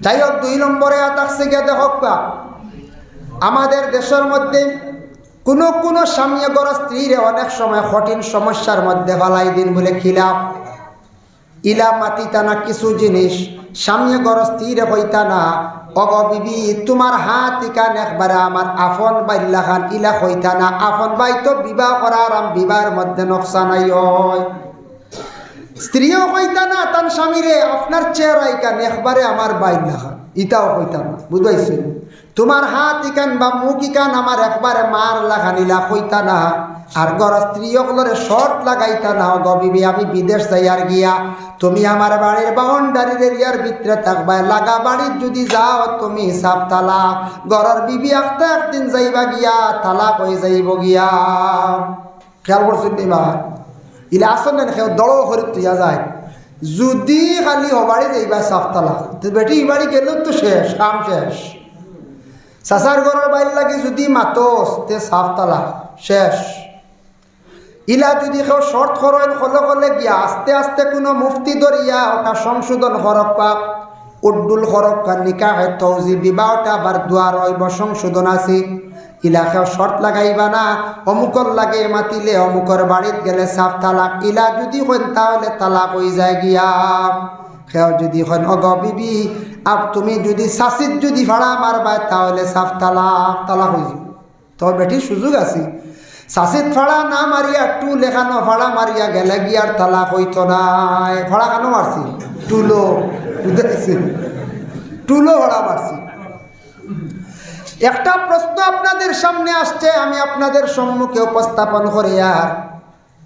যাই হোক দুই নম্বরে থাকছে গিয়ে দেখক আমাদের দেশের মধ্যে কোনো কোনো স্বামী গর স্ত্রীরে অনেক সময় কঠিন সমস্যার মধ্যে ফালাই দিন বলে খিলাপ ইলা মাতিতা না কিছু জিনিস স্বামী গর স্ত্রীরে হইতা না, অগ বিবি, তোমার হাত ইকান একবারে আমার আফন বাইল্লা খান ইলা হইতা না আফন বাই তো বিবাহ করার বিবাহের মধ্যে নকশা নাই হয়। স্ত্রীও কইতা না তার স্বামীরে, আপনার চেহারা ইকান একবারে আমার বাইল্লা খান ইটাও কইতা না বুঝাইছেন তোমার হাত ইকান বা মুখ ইকান আমার একবারে মার লাগানিলা কইতা না। আর গর স্ত্রী সকলরে শর্ট লাগাইতা না গবিবি আমি বিদেশ যাই আর গিয়া তুমি আমার বাড়ির বাউন্ডারির এরিয়ার ভিতরে থাকবা। লাগা বাড়ির যদি যাও, তুমি সাফ তালা। গরর বিবি একটা একদিন যাইবা গিয়া, তালাক হয়ে যাইব গিয়া। খেয়াল করছেন নি বা ইলে আসন না খেয়ে দড় করে তুইয়া যায়। যদি খালি হবাড়ি যাইবা সাফ তালাক তো বেটি বাড়ি গেলেও তো শেষ, কাম শেষ। চাচার ঘরের বাইর লাগে যদি মাতস তে সাফ তালাক শেষ। ইলা যদি কেউ শর্ট করেন হলে হলে গিয়া, আস্তে আস্তে কোনো মুফতি দরিয়া ওটা সংশোধন হরক্কা উড্ডুল হরক্কা নিকা হয় তৌজি বিবাহটা আবার দুয়ার হইব সংশোধন আছে। ইলা কেউ শর্ট লাগাইবা না। অমুকর লাগে মাতিলে অমুকর বাড়িত গেলে সাফ তালাক। ইলা যদি হইন তাহলে তালাক হয়ে যায় গিয়া। সেও যদি হন অগ বিবি, আপ তুমি যদি শাসিত যদি ভাড়া মারবা তাহলে সাফ তালাক তালাক হয়ে যাবে তো বেটির সুযোগ আছে। শাসিত ফাড়া না মারিয়া টু লেখানো ভাড়া মারিয়া গেলে গিয়ার তালাক হইতো নাই। ফাড়া কেন মারছি টুলো বুঝেছি টুলো ভাড়া মারছি একটা প্রশ্ন আপনাদের সামনে আসছে, আমি আপনাদের সম্মুখে উপস্থাপন করি আর।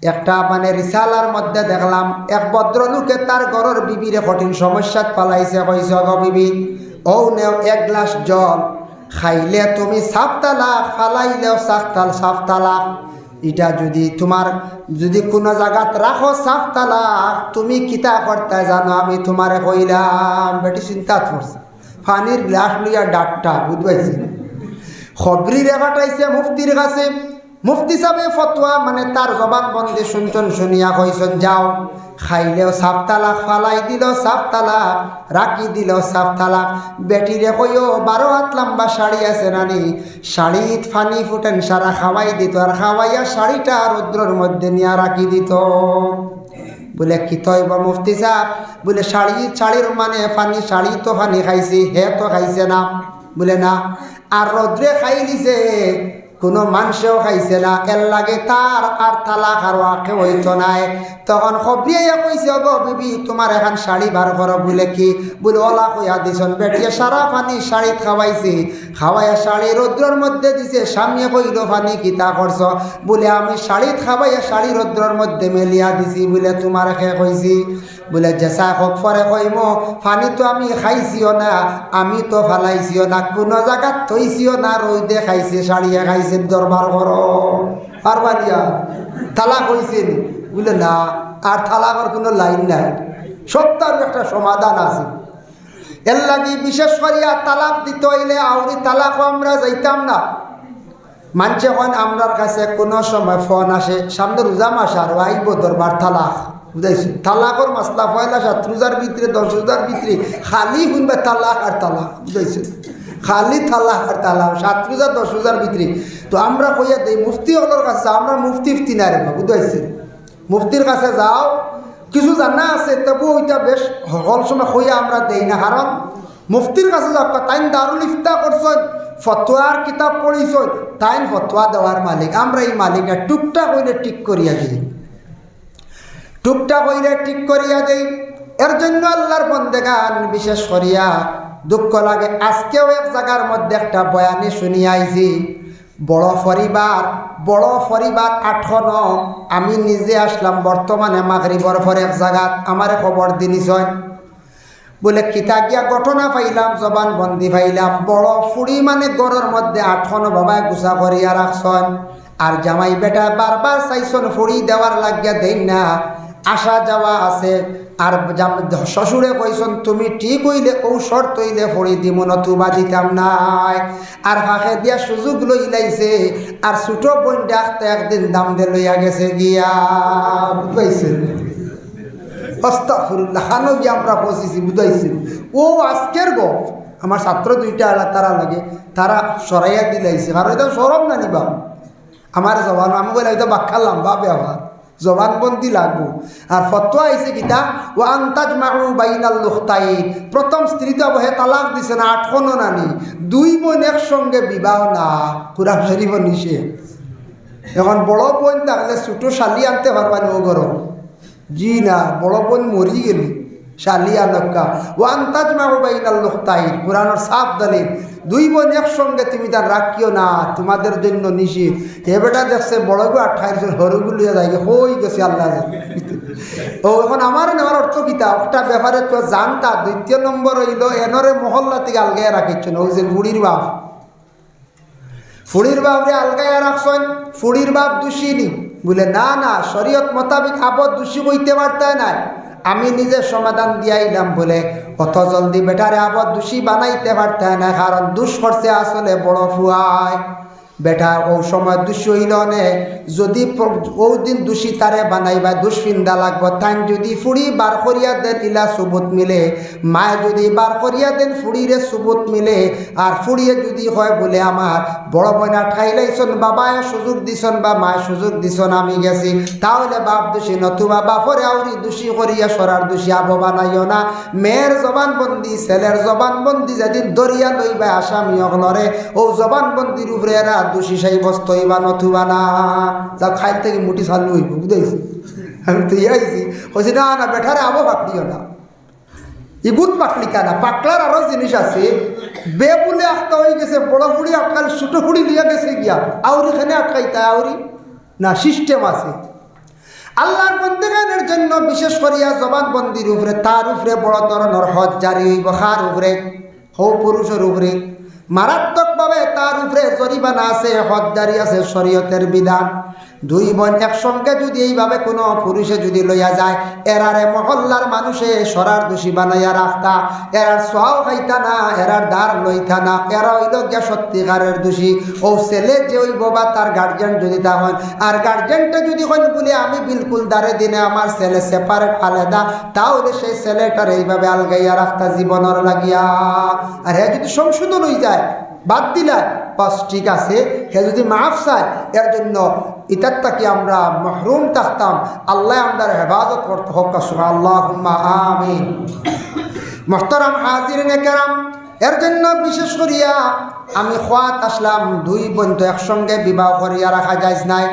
একটা মানে রিসালার মধ্যে দেখলাম, এক ভদ্রলোকে তার ঘরের বিবিরে কঠিন সমস্যাত পালাইছে অগ বিবি ও নেও এক গ্লাস জল, খাইলে তুমি সাফ তালাক ফালাইলেও সাফ তাল সাফ তালাক এটা যদি তোমার, যদি কোনো জায়গাত রাখো সাফ তালাক তুমি কিতা করতে জানো, আমি তোমারে কইলাম, বেটি চিন্তা করছে। পানির গ্লাস লইয়া ডাকটা বুঝবাইছি খবরি রেখাটাইছে মুফতির কাছে। মুফতি সাহেব ফতোয়া মানে তার জবান বন্দি শুনছন শুনিয়া কইসন যাও। খাইলেও সাফ তালাক ফালাই দিল সাফ তালাক রাখি দিল সাফ তালাক বেটিরে কইও, বারো হাত লম্বা শাড়ি আছে নানি। শাড়িত ফানি ফুটেন সারা খাওয়াই দিত, আর খাওয়াইয়া শাড়িটা রৌদ্রর মধ্যে নিয়া রাখি দিত। বলে, কি তয় বা মুফতি সাহেব? বলে, শাড়ি, শাড়ির মানে ফানি, শাড়ি তো ফানি খাইছি, হে তো খাইছে না। বলে, না। আর রৌদ্রে খাই দিছে কোনো মানুষেও খাইছে না। এর লাগে তার আর তালাক আর আঁকে হইতো নাই। তখন খবরিয়া কইছে গো বিবি, তোমার এখন শাড়ি বার করো বলে কি? বলে, ওলা কইয়া দিছন বেটিয়ে সারা পানি শাড়ি খাওয়াইছে। খাওয়াইয়া শাড়ি রৌদ্রর মধ্যে দিছে, স্বামীয়ে কইল, পানি কিতা করছ? বলে, আমি শাড়িত খাওয়াইয়া শাড়ি রৌদ্রর মধ্যে মেলিয়া দিছি। বলে, তোমার খে কইছি? বলে, জেসা হোক পরে কইম, পানি তো আমি খাইছিও না, আমি তো ফালাইছিও না, কোনো জায়গাত থইছিও না রোদে খাইছে, শাড়িয়ে খাইছে। দরবার কর পারবানিয়া তালাক হয়েছিল বুঝলে না, আর তালাকর কোনো লাইন নাই। সত্যার একটা সমাধান আছে। এর লাগি বিশেষ করিয়া তালাক দিতে হইলে আউরি তালাকও আমরা যাইতাম না। মানছে হন, আমরার কাছে কোনো সময় ফোন আসে, সামনে রোজা মাস আর আইব দরবার তালাক। বুঝাইছি? তালাকর মাসলা পয়লা সাত, রোজার ভিতরে, দশ রোজার ভিতরে খালি শুনবে তালাক আর তালাক। বুঝাইছে? খালি তালাক আর তালাক সাত রোজা দশ রোজার ভিতরে। তো আমরা কইয়া দেই, মুফতি হলোর কাছে আমরা মুফতি ফতি না রে বুঝাইছে? মুফতির কাছে যাও, কিছু জানা আছে তবু ওইটা বেশ হল সময় হইয়া আমরা দেই না, কারণ মুফতির কাছে যাও তাই দারুল ইফতা করছেন ফতোয়ার কিতাব পড়িছ তাইন ফতোয়া দেওয়ার মালিক। আমরা এই মালিক না টুকটাক হইলে ঠিক করিয়া দিই। টুকটাক হইলে ঠিক করিয়া দেই। এর জন্য আল্লাহর বন্দেগান বিশেষ করিয়া দুঃখ লাগে। আজকেও এক জায়গার মধ্যে একটা বয়ানি শুনিয়া আইছি, বড় পরিবার বড় পরিবার আঠন আমি নিজে আসলাম বর্তমানে মাগরিবর পর এক জায়গাত, আমার খবর দিনিছয় বলে, কিতা গিয়া ঘটনা পাইলাম, জবান বন্দি পাইলাম, বড় ফুড়ি মানে গড়ের মধ্যে আঠন বাবায় গুছা করিয়া রাখছন আর জামাই বেটা বারবার চাইছন ফুড়ি দেওয়ার লাগিয়া দেই না আসা যাওয়া আছে। আর শ্বশুরে কইসন, তুমি ঠিক হইলে ঔষধ তৈলে ফড়ি দিব নতুবা দিতাম নাই। আর ফাঁকে দিয়া সুযোগ লইলাইছে। আর ছোট বোন ডাকতে একদিন দাম দে লইয়া গেছে গিয়া। পাইছে অস্তাফুরুল্লাহ খানো গিয়ে আমরা পৌঁছেছি বুঝাইছি ও আজকের গপ আমার ছাত্র দুইটা আলা তারা লাগে, তারা সরাইয়া দিলাইছে। কারণ এটা সরম না নিবা আমার জবান, আমি বলে হয়তো বাক্যা লম্বা ব্যবহার। জবানবন্দি লাগবো। আর ফতোয়া আইসে গীতা ও আন্তাজ মাহু বাইনাল লোকতাই প্রথম স্ত্রী তো বহে তালাক দিছে না আটখনো নানি। দুই বোন একসঙ্গে বিবাহ না কুরা শরীফ নিষে এখন বড় বোন থাকলে ছোটো শালি আনতে পারবানি ও গরম জি না, বড় বোন মরি গেলি। শালি আনকা ও আন্তাজ মাহু বাইনাল লুখতাই কুরানোর সাফ দলিল। দুই বোন একসঙ্গে তুমি তার রাখিও না, তোমাদের জন্য নিষিদ্ধ। হে বেটা দেখছে বড় গো আঠাইশ হরুগুলি যাই হই গেছে আল্লাহ ও, এখন আমার নেওয়ার অর্থ কিতা একটা ব্যাপারে তো জানতা, দ্বিতীয় নম্বর হইল, এনরে মহল্লা থেকে আলগায় রাখিচ্ছেন। ওই যে বুড়ির বাপ। ফুড়ির বাপরে আলগায় রাখছেন, ফুড়ির বাপ দোষিনি বলে, না না, শরীয়ত মোতাবিক আবদ দোষী বইতে পারতে নাই। আমি নিজে সমাধান দিয়াইলাম বলে। অত জলদি বেটারে আবার দোষী বানাইতে পারতে না কারণ দুষ করছে আসলে বড় ফুয়ায়। বেটা, ও সময় দোষী হইল নে। যদি ও দিন দোষী তারে বানাইবা, দুষ্ফিন্দা লাগবো। তাই যদি ফুড়ি বার করিয়া দেন ইলা সুবুত মিলে। মায়ে যদি বার করিয়া দেন ফুড়িরে সুবুত মিলে। আর ফুড়িয়ে যদি হয় বলে আমার, বড় বোনা ঠাইলাইছন বাবায় সুযোগ দিছন বা মায় সুযোগ দিছন, আমি গেছি। তাহলে বাপ দোষী নতুবা বাপরে আউরি দোষী করিয়া সরার দোষী আবো বানাইও না। মেয়ের জবানবন্দি, ছেলের জবানবন্দি যেদিন দরিয়া লইবা আসামি অগলরে ও জবানবন্দির উপরে এরা দোষী সাব্যস্ত হইবা নতুবা না। যা খাইল থেকে মুটি চালু হইব, বুঝাইছি? আমি তো ইয়াইছি কইছি, না না বেঠারে আবো পাকড়িও না। ইগুত পাকলি কানা পাকলার আরও জিনিস আছে। বে বলে আটকা হয়ে গেছে, বড় ফুড়ি আটকাল, ছোটো ফুড়ি লিয়া গেছে গিয়া। আউরি খানে আটকাইতা, আউরি? না সিস্টেম আছে। আল্লাহর বন্দিগানের জন্য বিশেষ করিয়া জবানবন্দির উপরে, তার উপরে বড় ধরনের হজ জারি হইব খার উপরে হৌ পুরুষের উপরে। মারাত্মকভাবে তার উপরে জরিমানা আছে হজ জারি আছে, শরীয়তের বিধান। দুই বোন একসঙ্গে যদি এইভাবে কোনো পুরুষে যদি লইয়া যায়, এরারে মহল্লার মানুষে সরার দোষী বানাইয়া রাখতা। এরার সোহাও খাইতা না, এরার দ্বার লইতা না। এরা হইল গিয়া সত্যিকারের দোষী। ও ছেলে যে ওই বাবা তার গার্জেন যদি তা হন। আর গার্জেনটা যদি হন বলে আমি বিলকুল দ্বারে দিনে আমার ছেলে সেপারেট আলাদা, তাহলে সেই ছেলেটার এইভাবে আলগাইয়া রাখতা জীবনের লাগিয়া। আর হ্যাঁ যদি সংশোধন হয়ে যায় বাদ দিলে বাস ঠিক আছে, হে যদি মাফ চায়, এর জন্য ইতার তাকে আমরা মাহরুম থাকতাম। আল্লাহ আমদার হেফাজত করতে হোক আল্লাহ আমিন। মোহতারাম হাজির কেরাম, এর জন্য বিশেষ করিয়া আমি খোয়াত আসলাম, দুই বন্ধু একসঙ্গে বিবাহ করিয়া রাখা যায় নাই।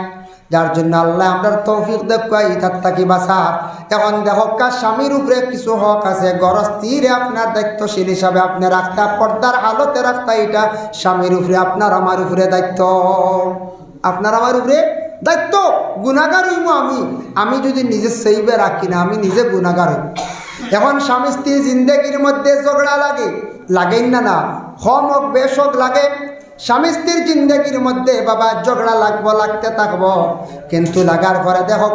যার জন্য আল্লাহ আপনার তৌফিক দেখুয়াই ইতার তাকি বাসার এখন দেখো দেখকা স্বামীর উপরে কিছু হক আছে গরস্থিরে আপনার দায়িত্বশীল হিসাবে আপনি রাখতা, পর্দার আলোতে রাখতা, এটা স্বামীর উপরে, আপনার আমার উপরে দায়িত্ব। আপনার আমার উপরে দায়িত্ব? গুণাগার হইব আমি। আমি যদি নিজে সেইবে রাখি না, আমি নিজে গুণাগার হইব এখন স্বামী স্ত্রী জিন্দগির মধ্যে ঝগড়া লাগে লাগেন না না? হম হোক, বেশ হোক লাগে। স্বামী স্ত্রীর জিন্দগির মধ্যে বাবা ঝগড়া লাগবো, লাগতে থাকব। কিন্তু লাগার পরে দেখো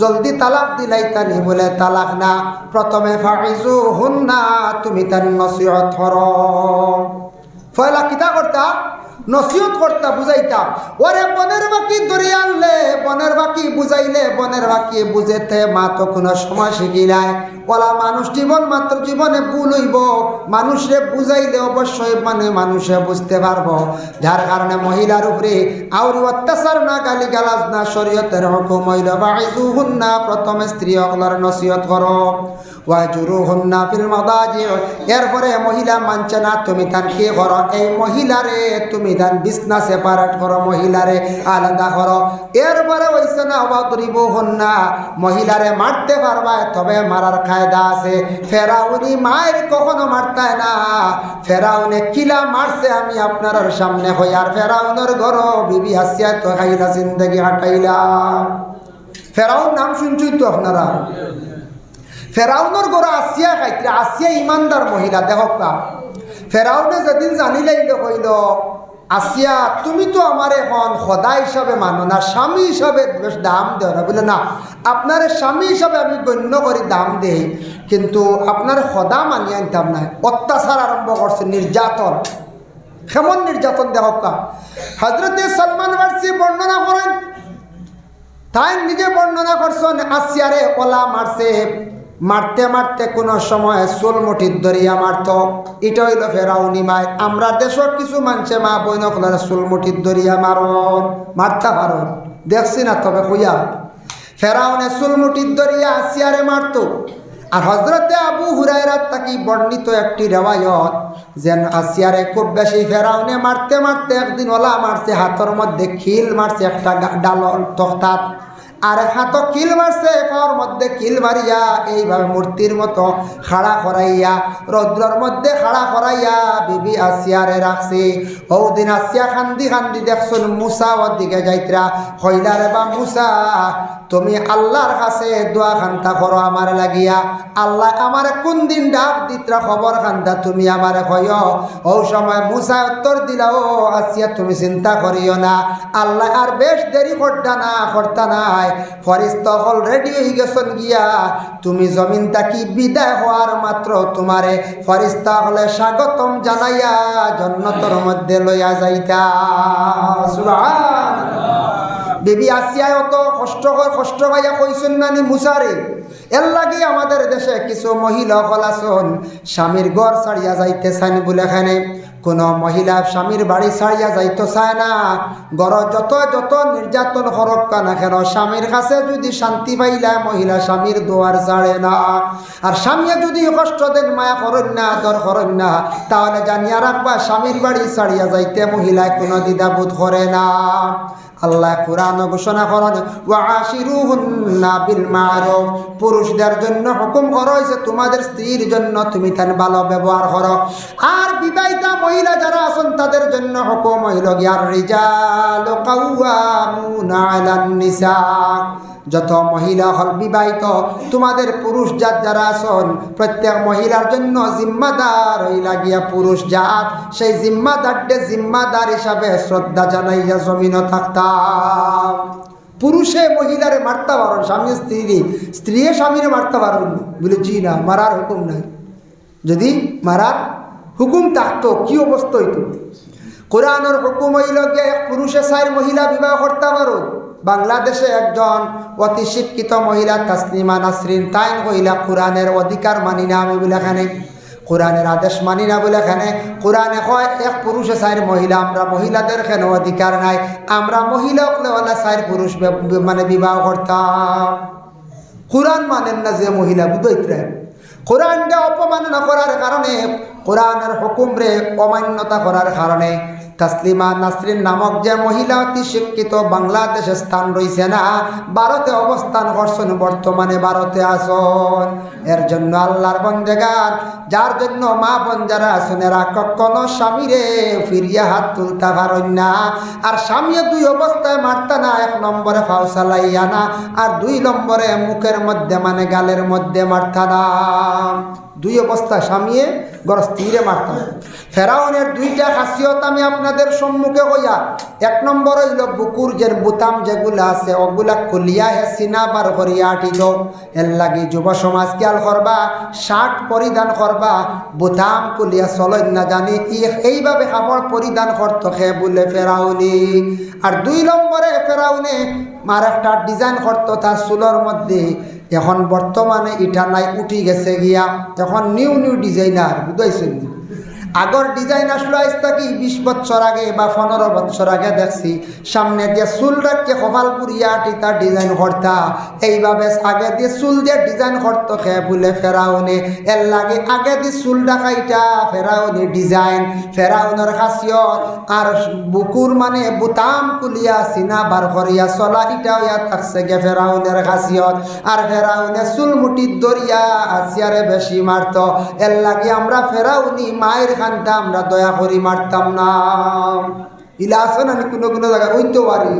জলদি তালাক দিলাই তানি বলে তালাক না। প্রথমে ফাইজু হুন না তুমি তার নসিহত হর ফয়লা কিতা করতা? নসিহত করতা, বুঝাইতা, ওরে বনের বাকি ধরে আনলে, বনের বাকি বুঝাইলে, বনের বাকি বুঝেতে মা তো কোনো সময় শিখিলাই বলা মানুষ জীবন মাত্র জীবনে ভুল হইব। মানুষে বুঝাইলে অবশ্যই মানে মানুষে বুঝতে পারব। যার কারণে মহিলার উপরে আউরি অত্যাচার না গালি গালাজ না শরীয়তের হুকুম হইল বা না প্রথমে স্ত্রী অগলার নসিহত করো। এরপরে মহিলা মানছে না, তুমি তান কি করো? এই মহিলারে, তুমি তান বিছনা সেপারেট করো, মহিলারে আলাদা করো। এরপরে হইছে না অবাদরিব হুন্না মহিলারে মারতে পারবা, তবে মারার কায়দা আছে। ফেরাউনি মায়ের কখনো মারতায় না। ফেরাউনে কিলা মারছে আমি আপনার সামনে হই, আর ফেরাউনের ঘর বিবি হাসিয়া তো খাইলা জিন্দগি হাঁটাইলা। ফেরাউন নাম শুনছই তো আপনারা? ফেরাউনের গড় আসিয়া খাইতে আসিয়া ইমানদার মহিলা দেখকা ফেরাউনে যেদিন জানিলাইল কইল আসিয়া তুমি তো আমার এখন সদা হিসাবে মানো না, স্বামী হিসাবে বেশ দাম দেও না। বলে, না আপনার স্বামী হিসাবে আমি গণ্য করি দাম দেই, কিন্তু আপনার সদা মানি আনতাম না অত্যাচার আরম্ভ করছে নির্যাতন কেমন নির্যাতন দেখকা হজরতে সলমান বার্সি বর্ণনা করেন তাই নিজে বর্ণনা করছেন আসিয়ারে ওলা মারছে মারতে মারতে কোনো সময় চুল মুঠির দরিয়া মারত এটা হইল ফেরাউনি মাই আমরা দেশর কিছু মানুষে মা বই নকলার চুল মুঠির দরিয়া মারন মারতা পারন দেখছি না তবে কইয়া। ফেরাউনে চুল মুঠির দরিয়া আসিয়ারে মারতো। আর হজরতে আবু হুরাইরাত তাকি বর্ণিত একটি রেওয়ায়ত, যেন আসিয়ারে খুব বেশি ফেরাউনে মারতে মারতে একদিন ওলা মারছে, হাতর মধ্যে খিল মারছে, একটা ডাল তখতাত আর হাত কিল মারছে, পাওয়ার মধ্যে কিল মারিয়া, এইভাবে মূর্তির মতো খাড়া করাইয়া, রৌদ্রর মধ্যে খাড়া করাইয়া বিবি আসিয়ারে রাখছে। ও দিন আসিয়া খান্দি খান্দি দেখছুন মুসা ওর দিকে যাইতরা। হইলা রে বা মুসা, তুমি আল্লাহর কাছে দোয়া খান্তা করো আমার লাগিয়া। আল্লাহ আমার কোন দিন ডাক দিত্রা খবর খান্তা তুমি আমারে কয় ও সময় মুসা উত্তর দিলা, ও আসিয়া তুমি চিন্তা করিও না। আল্লাহ আর বেশ দেরি করতা না, করতা নাই। ফরিস্ত হল রেডি হয়ে গেছেন গিয়া। তুমি জমিন তাকি বিদায় হওয়ার মাত্র তোমারে ফরিস্তা হলে স্বাগতম জানাইয়া জন্নতর মধ্যে লইয়া যাইতা। বেবি আসিয়ায় অত কষ্ট কষ্ট পাইয়া কইসুন নানি মুসারে। এর লাগি আমাদের দেশে কিছু মহিলা হলাসন স্বামীর ঘর ছাড়িয়া যাইতে চান বলে এখানে। কোনো মহিলা স্বামীর বাড়ি ছাড়িয়া যাইতে চায় না। ঘর যত যত নির্যাতন হরক্কা না কেন, স্বামীর কাছে যদি শান্তি পাইলা মহিলা স্বামীর দোয়ার ছাড়ে না। আর স্বামী যদি কষ্ট দেন, মায়া করেন না, আদর করেন না, তাহলে জানিয়া রাখবা স্বামীর বাড়ি ছাড়িয়া যাইতে মহিলায় কোনো দ্বিধাবোধ করে না। আল্লাহ কোরআন ঘোষণা করেন ওয়াশিরুহুন্না পুরুষদের জন্য হুকুম করা তোমাদের স্ত্রীর জন্য তুমি তার ভালো ব্যবহার করো। আর বিবাহিতা মহিলা যারা আছেন, তাদের জন্য হুকুম হইল গিয়ার রিজাল কাউয়ামুনা নিসা যত মহিলা হল বিবাহিত, তোমাদের পুরুষ জাত যারা আছেন, প্রত্যেক মহিলার জন্য জিম্মাদার হইলা গিয়া পুরুষ জাত, সেই জিম্মাদারটে জিম্মাদার হিসাবে শ্রদ্ধা জানাইয়া জমিন থাকতাম। পুরুষে মহিলারে মারতে পারেন স্বামী স্ত্রী স্ত্রী স্বামীরে মারতে পারেন বলে, জি না, মারার হুকুম নাই। যদি মারার হুকুম থাকতো, কি অবস্থা হইতো? কোরআনের হুকুম হইল গিয়ে পুরুষে সাইর মহিলা বিবাহ করতে পারো বাংলাদেশে একজন অতি শিক্ষিত মহিলা তাসলিমা নাসরিন তাইন কহিলা কোরআনের অধিকার মানি না আমি বলে এখানে। কোরআনের আদেশ মানি না বলে এখানে। কোরআনে কয় এক পুরুষে চার মহিলা, আমরা মহিলাদের কেন অধিকার নাই? আমরা মহিলা হলে চার পুরুষ মানে বিবাহ করতাম? কোরআন মানেন না যে মহিলা বুঝতে কোরআনটা অপমাননা করার কারণে, কোরআনের হুকুমরে অমান্যতা করার কারণে। তাসলিমা নাসরিন নামক যে মহিলা অতি শিক্ষিত, বাংলাদেশে স্থান রয়েছে না, ভারতে অবস্থান করছেন, বর্তমানে ভারতে আসন এর জন্য আল্লাহর বন্দেগান যার জন্য মা বোন যারা আছেন, এরা কখনো স্বামীরে ফিরিয়া হাত তুলতে পারেন না। আর স্বামীও দুই অবস্থায় মারতা না, এক নম্বরে ফাউসালাইয়া না আর দুই নম্বরে মুখের মধ্যে মানে গালের মধ্যে মারতা না। দুই অবস্থা স্বামীয়ে গর স্ত্রীরে মারতাম। ফেরাউনের দুইটা খাসিয়ত আমি আপনাদের সম্মুখে হইয়া। এক নম্বর হইল বুকুর যে বুতাম যেগুলা আছে, ওগুলা খুলিয়া হে সিনা বার করিয়া আটিল এর লাগি যুব সমাজ খেয়াল করবা, শার্ট পরিধান করবা, বুতাম খুলিয়া চলেন না জানি এইভাবে কাপড় পরিধান করত খে বলে ফেরাউনি। আর দুই নম্বরে ফেরাউনে আর একটা ডিজাইন করতো তার চুলোর মধ্যে। এখন বর্তমানে ইটা নাই উঠি গেছে গিয়া এখন নিউ নিউ ডিজাইনার বুঝাইছেন? আগর ডিজাইন আসলো আজ থাকি বিশ বছর আগে বা পনেরো বছর আগে দেখছি। সামনে দিয়ে চুল রাখকে কপাল পুরিয়া টিতা ডিজাইন করতা। এইভাবে আগে দিয়ে চুল দিয়ে ডিজাইন করতো খে বলে ফেরাউনে। এর লাগে আগে দিয়ে চুল ডাকাইটা ফেরাউনে ডিজাইন ফেরাউনের খাসিয়ত। আর বুকুর মানে বুতাম কুলিয়া সিনা বার করিয়া চলা ইটাও ইয়াত থাকছে গে ফেরাউনের খাসিয়ত। আর ফেরাউনে চুল মুটির দরিয়া আসিয়ারে বেশি মারত। এর লাগে আমরা ফেরাউনি মায়ের খানটা আমরা দয়া করি মারতাম না। ইলা আছে না কোনো কোনো জায়গায় হইতে পারি।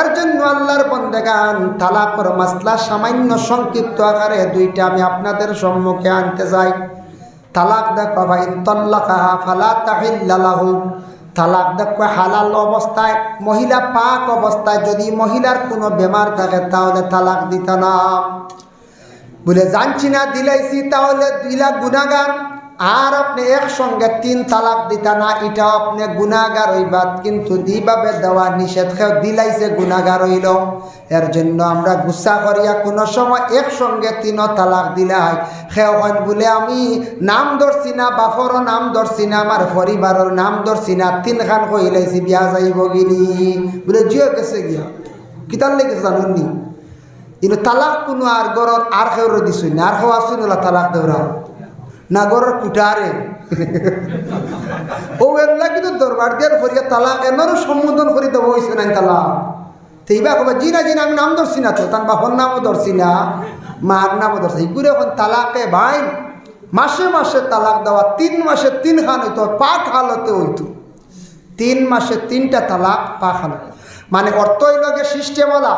এর জন্য আল্লাহর বন্দেগান তালাকর মাসলা, সামান্য সংক্ষিপ্ত আকারে দুইটা আমি আপনাদের সম্মুখে আনতে চাই। তালাক দেখো, ভাই, তল্লাকা, ফালা তাহিল্লাহু তালাক দেখো, হালাল অবস্থায়, মহিলা পাক অবস্থায় যদি মহিলার কোনো বেমার থাকে, তাহলে তালাক দিত না। বলে, জানছি না, দিলাইছি, তাহলে দিলা গুণাগার আর আপনি একসঙ্গে তিন তালাক দিতা না এটাও আপনি গুণাগার হইবাদ কিন্তু দিভাবে দেওয়া নিষেধ খেয়ে দিলাইছে গুণাগার হইল। এর জন্য আমরা গুসা করিয়া কোনো সময় একসঙ্গে তিনও তালাক দিলাই খেয়ে হন বলে, আমি নাম ধরছি না, বাপরও নাম ধরছি না, আমার পরিবারের নাম ধরছি না তিনখান কইলাইছি বিয়া যাইব গিনি বলে, জিও গেছে গিয়া। কিতার লেগে জানুন নি? কিন্তু তালাক কোনো আর গরর আর খেয়ে দিছুই না, আর খাওয়া আসুন তালাক দেওয়া নাগরের কুটারে ও এগুলা কিন্তু দরবার দিয়ার ফরিয়া তালা এনারও সম্বোধন করি দেবো হয়েছে না তালা। সেইবা কবা, জি না জি না আমি নাম ধরছি না তো। তার বাপর নামও ধরছি না মার নামও ধরছি এগুলো এখন তালাকে ভাই মাসে মাসে তালাক দেওয়া, তিন মাসে তিন খান হইতো পাক হালতে হইতো। তিন মাসে তিনটা তালাক পাক হালত মানে অর্থই লগে সিস্টেমওয়ালা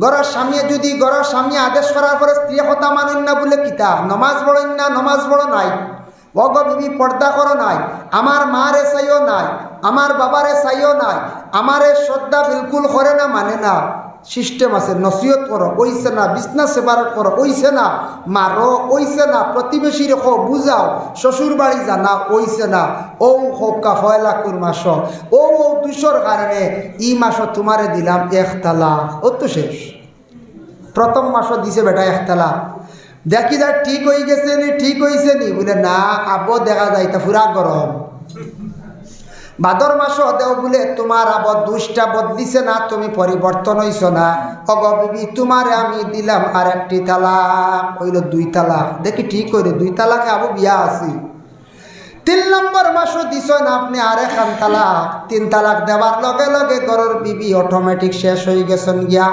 গড়ের স্বামী যদি গড়ার স্বামী আদেশ করার পরে স্ত্রী হতা মানুন না বলে কিতা? নমাজ পড়েন না নমাজ পড়ো নাই। অগ বিবি পর্দা করো নাই। আমার মারে চাইও নাই। আমার বাবারে চাইও নাই। আমারে শ্রদ্ধা বিলকুল করে না মানে না। সিস্টেম আছে, নসিহত করো ওইছে না, বিছনা সেপারেট করো ওইছে না মারো ওইছে না প্রতিবেশী রেখো বুঝাও শ্বশুর বাড়ি জানা ওইছে না ও হোকা ফয়লা কুর মাস ও ও দুশোর কারণে ই মাস তোমারে দিলাম একতলা ও তো শেষ। প্রথম মাসও দিছে বেটা একতলা দেখি যা ঠিক হয়ে গেছে নি, ঠিক হয়েছে নি? বলে, না আবো দেখা যায়, তা পুরা গরম ভাদর মাসও দেও বলে, তোমার আবার দুষ্টা বদলিছে না, তুমি পরিবর্তন হইছ না। অগ বিবি, তোমারে আমি দিলাম আর একটি তালাক হইল দুই তালাক দেখি ঠিক হইলে, দুই তালাকে আবু বিয়া আছি? তিন নম্বর মাসও দিছ না আপনি আর এখান তালাক তিন তালাক দেওয়ার লগে লগে গরুর বিবি অটোমেটিক শেষ হয়ে গেছেন গিয়া।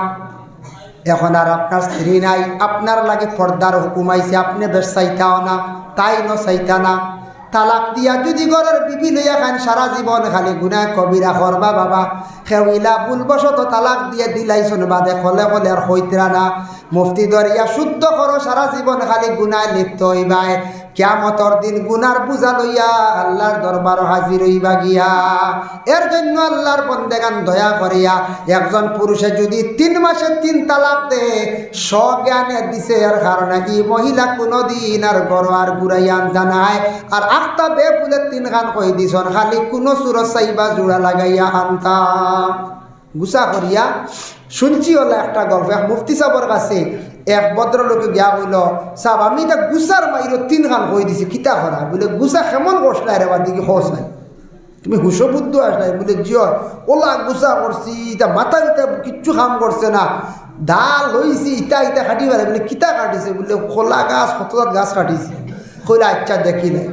এখন আর আপনার স্ত্রী নাই, আপনার লাগে পর্দার হুকুম আইছে, আপনি বেশ চাইতাও না। তাই ন চাইতা না। তালাক দিয়া যদি ঘরের বিবি লইয়া খান, সারা জীবন খালি গুনা কবিরা করবা বাবা। খেউলা ভুলবশত তালাক দিয়ে দিলাইছন, বাদে কলে কলে আর হইতরা না। মুফতি দরিয়া, শুদ্ধ করো, সারা জীবন খালি গুনায় লিপ্ত হইবাই। কিয়ামতর দিন গুনার বুঝা লইয়া আল্লাহর দরবার হাজির হইবা গিয়া। এর জন্য আল্লাহর বন্দেগান দয়া করিয়া একজন পুরুষে যদি তিন মাসে তিন তালাক দে স্বজ্ঞানে দিছে এর কারণে কি মহিলা কোনোদিন আর গড় আর ঘুরাই আনতা নাই। আর আখতা বে বলে তিন খান কই দিছন, খালি কোনো সুর চাইবা জোড়া লাগাইয়া আনতা। গুসা করিয়া, শুনছি হলো একটা গল্প মুফতি সাহর কাছে। এক ভদ্রলোকে গিয়া বলল সাহ আমি এটা গুসার মাইরো তিন খান কই দিছি কিতা করা বলে গুসা কেমন করছিলা রে দিকে হস নাই? তুমি হুশো বুদ্ধ আসলাই বলে জিয় ওলা গুসা করছি ইটা মাথা ইটা কিচ্ছু কাম করছে না। দা লইছি ইটা ইটা কাটি পারে বলে, কিতা কাটিছে? বলে, খোলা গাছ কতজাত গাছ কাটিছে। কইলে আচ্ছা দেখি নাই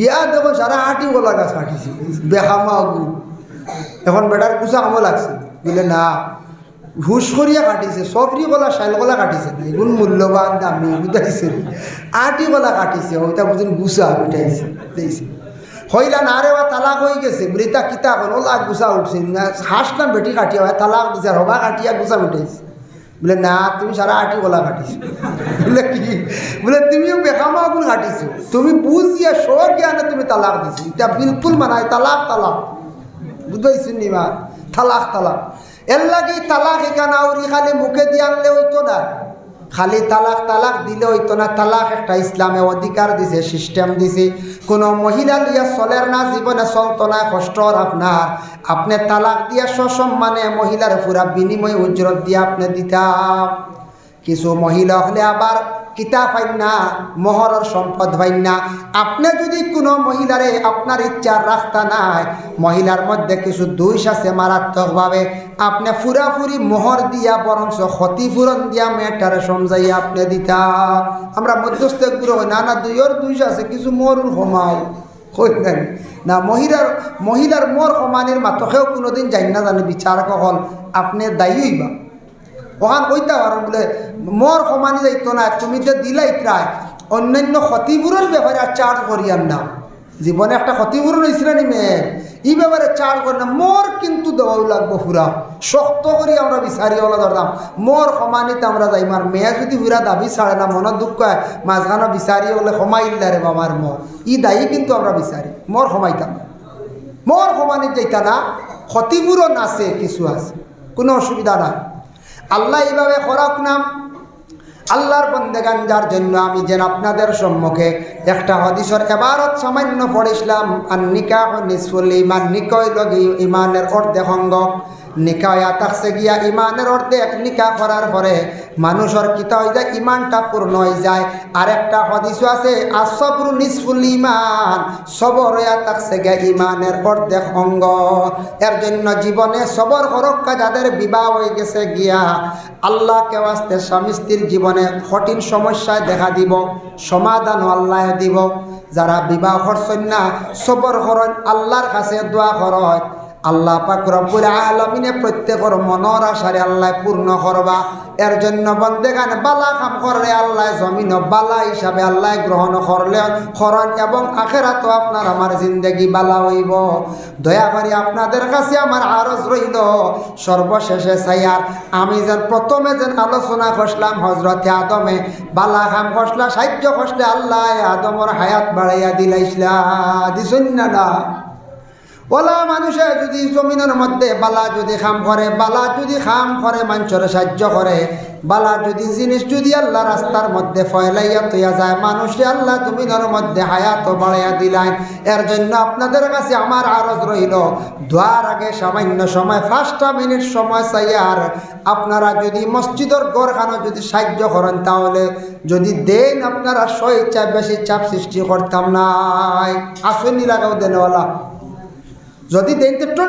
ইয়া দেখো সারা আটি ওলা গাছ কাটিছে। বেহামা এখন বেটার কুচা কামো লাগছে। বলে, না হুশ করিয়া কাটিছে সবরি গলা শাইল গলা কাটিছে না। এগুন মূল্যবান, দামি, বুঝাইছে আটি গলা কাটিছে, ওইটা বুঝুন গুছা উঠাইছে দিয়েছে হইলা না রে বা তালাক হয়ে গেছে বৃতা কিতা করো লাখ গুছা উঠছে, না, হাঁস না বেটি কাটিয়া হয়, তালাক দিছে, আর হবা কাটিয়া গুছা উঠাইছে বলে, না, তুমি সারা আটি গলা কাটিছো। বলে, কি? বলে, তুমিও বেকামা গুণ কাটিছো। তুমি বুঝিয়া সব জ্ঞানে তুমি তালাক দিছো। এটা বিলকুল মানায়, তালাক তালাক। বুঝাইছি নিবা তালাক তালাক। এর লাগে তালাক এখানে আউরি খালি মুখে দিয়ে আনলে হইতো না। খালি তালাক তালাক দিলে হইতো না। তালাক একটা ইসলামে অধিকার দিছে, সিস্টেম দিছে। কোনো মহিলা দিয়া চলের না, জীবনে চলতো না, কষ্ট আপনার। আপনি তালাক দিয়া সসম্মানে মহিলার পুরা বিনিময় উজ্জ্বল দিয়ে আপনি দিতাম। কিছু মহিলা হলে আবার কিতা পাইন না মহরের সম্পদ পাইন না আপনি যদি কোনো মহিলারে আপনার ইচ্ছা রাখতা নাই, মহিলার মধ্যে কিছু দুইশ আছে মারাত্মকভাবে। আপনি ফুরাফুরি মোহর দিয়া বরঞ্চ ক্ষতিপূরণ দিয়া মেয়েটারে সমজাইয়া আপনি দিতা। আমরা মধ্যস্থগুলো না না দুইয়ের দুইশ আছে, কিছু মোহর কমাও কই না, মহিলার মহিলার মোর সমানের মাতকেও কোনোদিন যাই না জানে বিচার কখন আপনি দায়ী হইবা। ওখান কইতা পারেন বলে মোর সমানি যাইতো না, তুমি তো দিলাই প্রায় অন্যান্য ক্ষতিপূরণ ব্যাপারে আর চার্জ করিয়ার না জীবনে একটা ক্ষতিপূরণ হয়েছিল নি মেয়ের এই ব্যাপারে চার্জ করি না মোর কিন্তু দেওয়াও লাগবো পুরা শক্ত করি আমরা বিচারি ওলা ধরতাম মোর সমানিতে আমরা যাই। মার মেয়ে যদি পুরা দাবি ছাড়ে না, মনত দুঃখ হয় মাঝখানে বিচারি হলে সমাইল্লা রে বাবার মর ই দায়ী কিন্তু আমরা বিচারি মোর সমাইতাম। মোর সমানিত যাইতা না। ক্ষতিপূরণ আছে, কিছু আছে। কোনো অসুবিধা নাই। আল্লাহ এইভাবে খরাক নাম। আল্লাহর বন্দেগান যার জন্য আমি যেন আপনাদের সম্মুখে একটা হদিসর এবারত সামান্য পড়েছিলাম আর নিকা নিসফুল ইমান নিকয় লগি ইমানের অর্ধেক অঙ্গ। নিকায়া থাকছে গিয়া ইমানের অর্ধেক নিকা করার পরে মানুষের কিতা হয়ে যায় ইমানটা পূর্ণ হয়ে যায়। আর একটা হদিসও আছে আর সবরু নিষ্ফুল ইমান সবর থাকছে গিয়া ইমানের অর্ধেক অঙ্গ। এর জন্য জীবনে সবর হরক্কা যাদের বিবাহ হয়ে গেছে গিয়া আল্লাহ কেউ আসতে স্বামী স্ত্রীর জীবনে কঠিন সমস্যায় দেখা দিব, সমাধানও আল্লাহ দিব। যারা বিবাহ করছেন না, সবর করন, আল্লাহর কাছে দোয়া করয় আল্লাহ পাক রব্বুল আলমিনে প্রত্যেকর মনের আশারে আল্লাহ পূর্ণ করবা। এর জন্য বন্দেগান বালা কাম করলে আল্লাহ জমিন বালা হিসাবে আল্লাহ গ্রহণ করলে করন এবং আখেরাতো আপনার আমার জিন্দগি বালা হইব। দয়া করি আপনাদের কাছে আমার আরজ রইল, সর্বশেষে সাইয়ার, আমি যেন প্রথমে যেন আলোচনা করলাম হজরতে আদমে, বালা খাম খসলা সাহায্য খসলে আল্লাহ আদমর হায়াত বাড়াইয়া দিলাইছিলা দিছুন না না ওলা মানুষে যদি জমিনের মধ্যে বালা যদি খাম করে, বালা যদি খাম করে, মানুষের সাহায্য করে, বালা যদি জিনিস যদি আল্লাহ রাস্তার মধ্যে ফয়লাইয়া তৈয়া যায়, মানুষে আল্লাহ জমিনের মধ্যে হায়াত বাড়াইয়া দিলাই এর জন্য আপনাদের কাছে আমার আরজ রইল, দোয়ার আগে সামান্য সময়, পাঁচটা মিনিট সময় চাই আর আপনারা যদি মসজিদের গড়খানো যদি সাহায্য করেন, তাহলে যদি দেন আপনারা সই চাপ, বেশি চাপ সৃষ্টি করতাম নাই। আসনি লাগাও দেনওয়ালা। যদি দেন তো